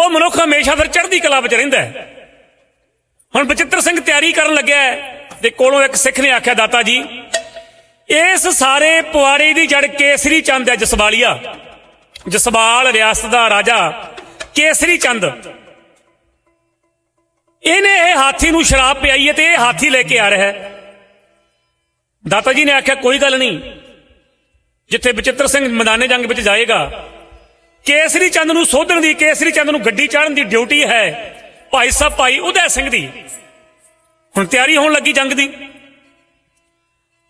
ਉਹ ਮਨੁੱਖ ਹਮੇਸ਼ਾ ਫਿਰ ਚੜ੍ਹਦੀ ਕਲਾ ਵਿੱਚ ਰਹਿੰਦਾ ਹੈ। ਹੁਣ ਬਚਿੱਤਰ ਸਿੰਘ ਤਿਆਰੀ ਕਰਨ ਲੱਗਿਆ ਤੇ ਕੋਲੋਂ ਇੱਕ ਸਿੱਖ ਨੇ ਆਖਿਆ, ਦਾਤਾ ਜੀ, ਇਸ ਸਾਰੇ ਪੁਆੜੇ ਦੀ ਜੜ ਕੇਸਰੀ ਚੰਦ ਹੈ ਜਸਵਾਲੀਆ। ਜਸਵਾਲ ਰਿਆਸਤ ਦਾ ਰਾਜਾ ਕੇਸਰੀ ਚੰਦ। ਇਹਨੇ ਇਹ ਹਾਥੀ ਨੂੰ ਸ਼ਰਾਬ ਪਿਆਈ ਹੈ ਤੇ ਇਹ ਹਾਥੀ ਲੈ ਕੇ ਆ ਰਿਹਾ ਹੈ। ਦਾਤਾ ਜੀ ਨੇ ਆਖਿਆ, ਕੋਈ ਗੱਲ ਨਹੀਂ। ਜਿੱਥੇ ਬਚਿੱਤਰ ਸਿੰਘ ਮੈਦਾਨੇ ਜੰਗ ਵਿੱਚ ਜਾਏਗਾ ਕੇਸਰੀ ਚੰਦ ਨੂੰ ਸੋਧਣ ਦੀ, ਕੇਸਰੀ ਚੰਦ ਨੂੰ ਗੱਡੀ ਚਾੜਨ ਦੀ ਡਿਊਟੀ ਹੈ ਭਾਈ ਸਾਹਿਬ, ਭਾਈ ਉਦੈ ਸਿੰਘ ਦੀ। ਹੁਣ ਤਿਆਰੀ ਹੋਣ ਲੱਗੀ ਜੰਗ ਦੀ।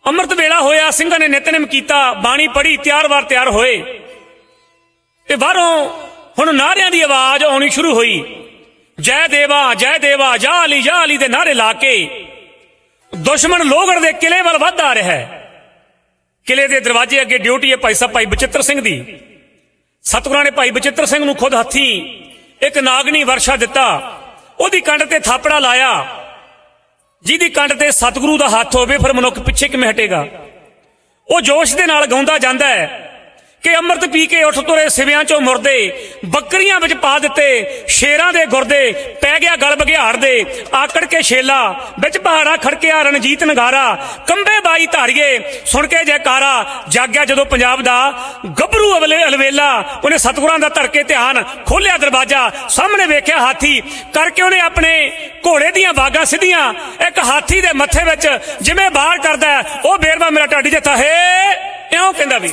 ਅੰਮ੍ਰਿਤ ਵੇਲਾ ਹੋਇਆ, ਸਿੰਘਾਂ ਨੇ ਨਿਤਨੇਮ ਕੀਤਾ, ਬਾਣੀ ਪੜ੍ਹੀ, ਤਿਆਰ ਵਾਰ ਤਿਆਰ ਹੋਏ। ਤੇ ਬਾਹਰੋਂ ਹੁਣ ਨਾਰਿਆਂ ਦੀ ਆਵਾਜ਼ ਆਉਣੀ ਸ਼ੁਰੂ ਹੋਈ। ਜੈ ਦੇਵਾ ਜੈ ਦੇਵਾ ਜਾ ਅਲੀ ਜਾ ਅਲੀ ਦੇ ਨਾਰੇ ਲਾ ਕੇ। ਦੁਸ਼ਮਣ ਲੋਹਗੜ ਦੇ ਕਿਲੇ ਵੱਲ ਵੱਧ ਆ ਰਿਹਾ ਹੈ। ਕਿਲੇ ਦੇ ਦਰਵਾਜ਼ੇ ਅੱਗੇ ਡਿਊਟੀ ਹੈ ਭਾਈ ਸਾਹਿਬ, ਭਾਈ ਬਚਿੱਤਰ ਸਿੰਘ ਦੀ। ਸਤਿਗੁਰਾਂ ਨੇ ਭਾਈ ਬਚਿੱਤਰ ਸਿੰਘ ਨੂੰ ਖੁਦ ਹੱਥੀ ਇੱਕ ਨਾਗਣੀ ਵਰਸ਼ਾ ਦਿੱਤਾ। ਉਹਦੀ ਕੰਡ ਤੇ ਥਾਪੜਾ ਲਾਇਆ। ਜਿਹਦੀ ਕੰਡ ਤੇ ਸਤਿਗੁਰੂ ਦਾ ਹੱਥ ਹੋਵੇ, ਫਿਰ ਮਨੁੱਖ ਪਿੱਛੇ ਕਿਵੇਂ ਹਟੇਗਾ? ਉਹ ਜੋਸ਼ ਦੇ ਨਾਲ ਗਾਉਂਦਾ ਜਾਂਦਾ ਹੈ। ਕਿ ਅੰਮ੍ਰਿਤ ਪੀ ਕੇ ਉੱਠ ਤੁਰੇ ਸਿਵਿਆਂ ਚੋਂ ਮੁਰਦੇ, ਬੱਕਰੀਆਂ ਵਿੱਚ ਪਾ ਦਿੱਤੇ, ਸ਼ੇਰਾਂ ਦੇ ਗੁਰਦੇ, ਪੈ ਗਿਆ ਗਲ ਬਘਿਆੜ ਦੇ, ਆਕੜ ਕੇ ਛੇਲਾ, ਵਿੱਚ ਪਹਾੜਾ ਖੜਕਿਆ ਰਣਜੀਤ ਨਗਾਰਾ, ਕੰਬੇ ਬਾਈ ਧਾਰੀਏ, ਸੁਣ ਕੇ ਜੈਕਾਰਾ, ਜਾਗਿਆ ਜਦੋਂ ਪੰਜਾਬ ਦਾ ਗੱਭਰੂ ਅਵਲੇ ਅਲਵੇਲਾ, ਉਹਨੇ ਸਤਿਗੁਰਾਂ ਦਾ ਧਰਕੇ ਧਿਆਨ ਖੋਲਿਆ ਦਰਵਾਜ਼ਾ, ਸਾਹਮਣੇ ਵੇਖਿਆ ਹਾਥੀ, ਕਰਕੇ ਉਹਨੇ ਆਪਣੇ ਘੋੜੇ ਦੀਆਂ ਬਾਗਾਂ ਸਿੱਧੀਆਂ, ਇੱਕ ਹਾਥੀ ਦੇ ਮੱਥੇ ਵਿੱਚ ਜਿਵੇਂ ਬਾਹਰ ਕਰਦਾ ਉਹ ਬੇਰਵਾ ਮੇਰਾ ਢਾਡੀ ਜੱਥਾ ਹੈ দাবি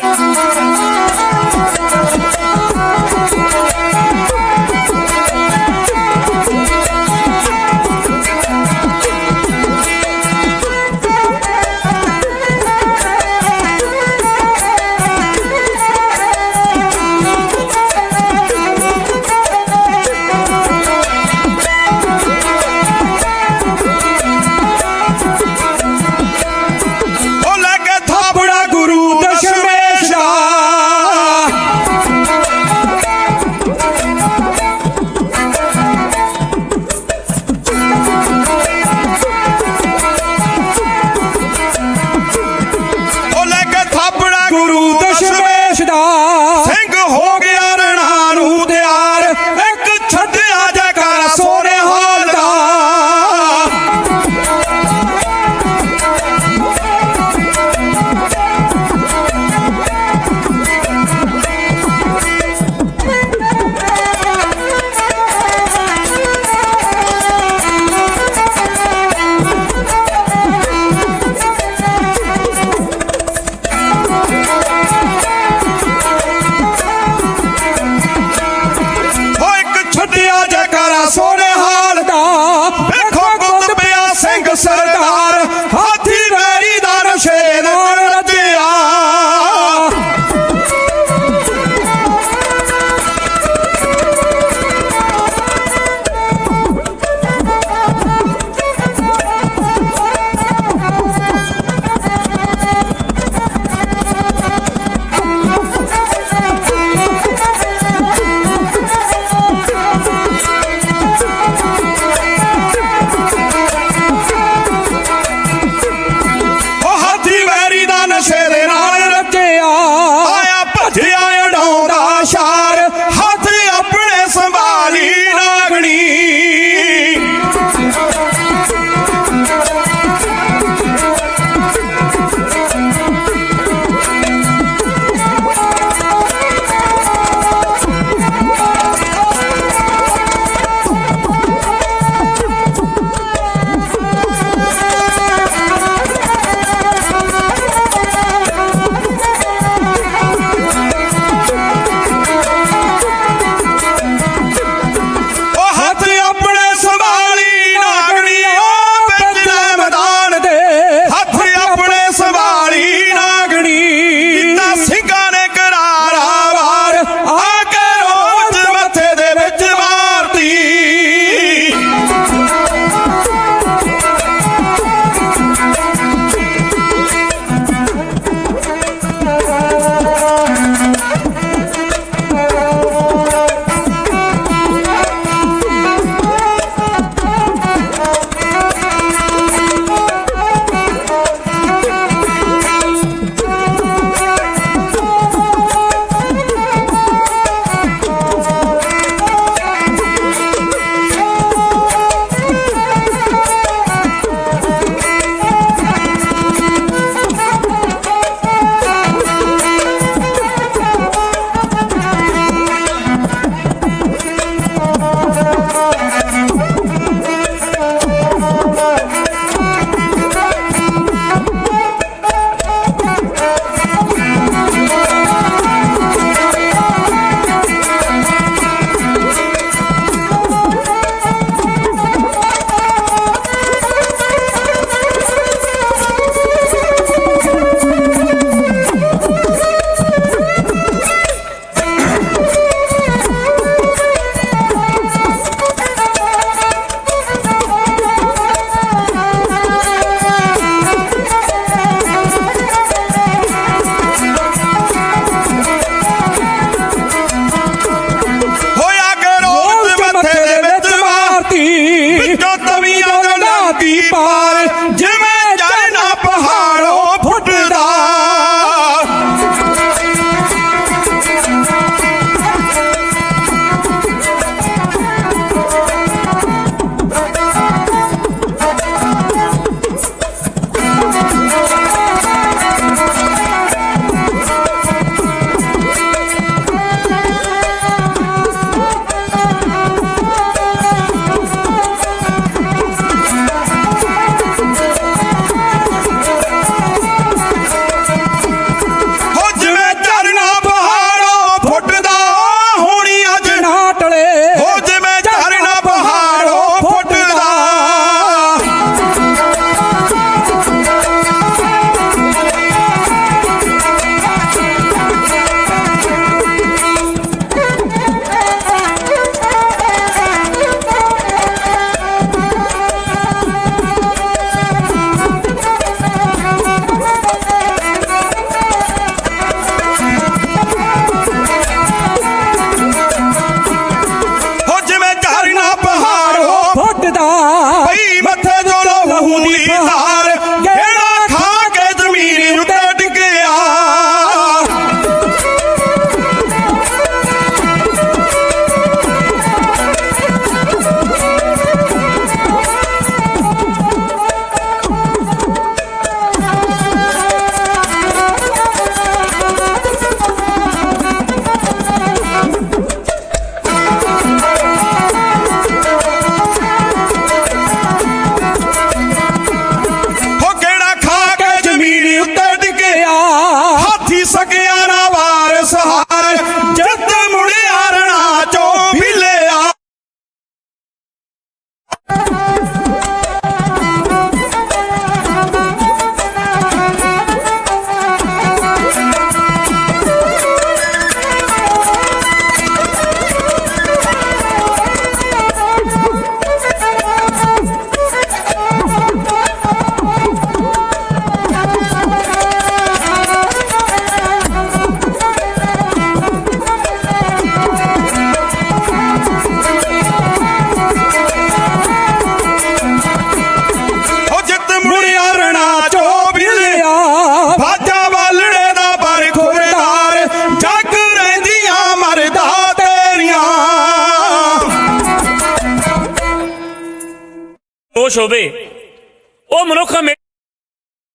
ਹੋਸ਼ ਹੋਵੇ ਉਹ ਮਨੁੱਖ ਹਮੇ-